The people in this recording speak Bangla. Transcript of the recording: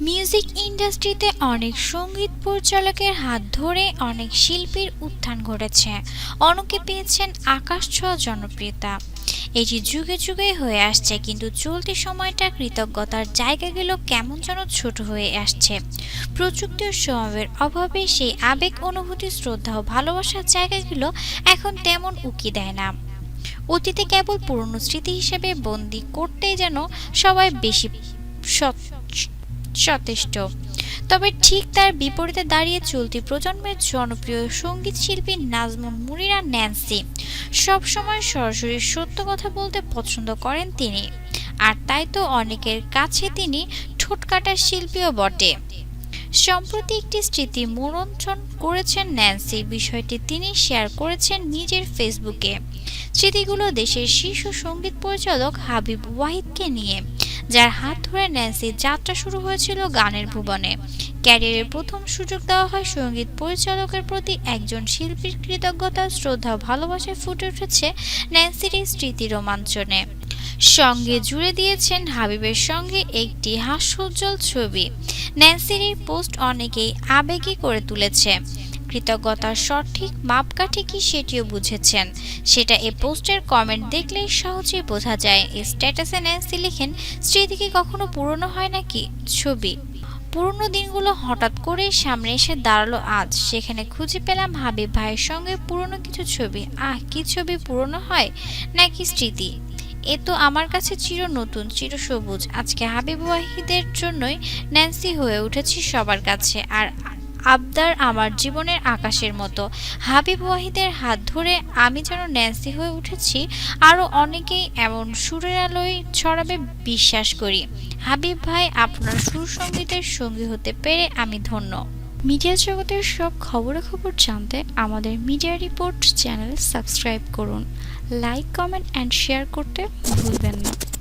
মিউজিক ইন্ডাস্ট্রিতে অনেক সংগীত পরিচালকের হাত ধরে অনেক শিল্পীর উত্থান ঘটেছে। অনেকে পেয়েছেন আকাশ ছোঁয়া জনপ্রিয়তা। এটি যুগে যুগে হয়ে আসছে, কিন্তু চলতি সময়টা কৃতজ্ঞতার জায়গাগুলো কেমন যেন ছোট হয়ে আসছে। প্রযুক্তি সময়ের অভাবে সেই আবেগ, অনুভূতি, শ্রদ্ধা ও ভালোবাসার জায়গাগুলো এখন তেমন উকি দেয় না। অতীতে কেবল পুরনো স্মৃতি হিসেবে বন্দি করতেই যেন সবাই বেশি সচেষ্ট তবে ঠিক তার বিপরীতে দাঁড়িয়ে চলতি প্রজন্মের জনপ্রিয় সংগীত শিল্পী নাজমুন মুনিরা ন্যান্সি সবসময় সরাসরি সত্য কথা বলতে পছন্দ করেন তিনি। আর তাই তো অনেকের কাছে তিনি ঠোঁটকাটা শিল্পীও বটে। সম্প্রতি একটি স্মৃতি মনোরঞ্জন করেছেন ন্যান্সি, বিষয়টি তিনি শেয়ার করেছেন নিজের ফেসবুকে। স্মৃতিগুলো দেশের শীর্ষ সংগীত পরিচালক হাবিব ওয়াহিদকে নিয়ে। যার হাত ধরে ন্যান্সির যাত্রা শুরু হয়েছিল গানের ভুবনে। ক্যারিয়ারের প্রথম সুযোগ দেওয়া হয় সংগীত পরিচালকের প্রতি একজন শিল্পীর কৃতজ্ঞতা, শ্রদ্ধা ভালোবাসায় ফুটে উঠেছে ন্যান্সির এই স্মৃতি রোমাঞ্চনে। সঙ্গে জুড়ে দিয়েছেন হাবিবের সঙ্গে একটি হাস্যোজ্জ্বল ছবি। ন্যান্সির পোস্ট অনেকেই আবেগী করে তুলেছে। কৃতজ্ঞতার সঠিক মাপকাঠি কি সেটিও বুঝেছেন। সেটা এ পোস্টের কমেন্ট দেখলেই সহজেই বোঝা যায়। স্ট্যাটাসে ন্যান্সি লিখেন স্মৃতি কি কখনো পুরনো হয় নাকি ছবি? পুরনো দিনগুলো হঠাৎ করেই সামনে এসে দাঁড়াল আজ। সেখানে খুঁজে পেলাম হাবিব ভাইয়ের সঙ্গে পুরনো কিছু ছবি। আহ, কি ছবি পুরনো হয় নাকি স্মৃতি? এ তো আমার কাছে চির নতুন, চির সবুজ। আজকে হাবিব ওয়াহিদের জন্যই ন্যান্সি হয়ে উঠেছি সবার কাছে। আর আবদার আমার জীবনের আকাশের মতো। হাবিব ওয়াহিদের হাত ধরে আমি যেন ন্যান্সি হয়ে উঠেছি আরও অনেকেই এমন সুরের আলোয় ছড়াবে বিশ্বাস করি। হাবিব ভাই, আপনার সুর সঙ্গীতের সঙ্গী হতে পেরে আমি ধন্য। মিডিয়া জগতের সব খবরাখবর জানতে আমাদের মিডিয়া রিপোর্ট চ্যানেল সাবস্ক্রাইব করুন। লাইক, কমেন্ট, অ্যান্ড শেয়ার করতে ভুলবেন না।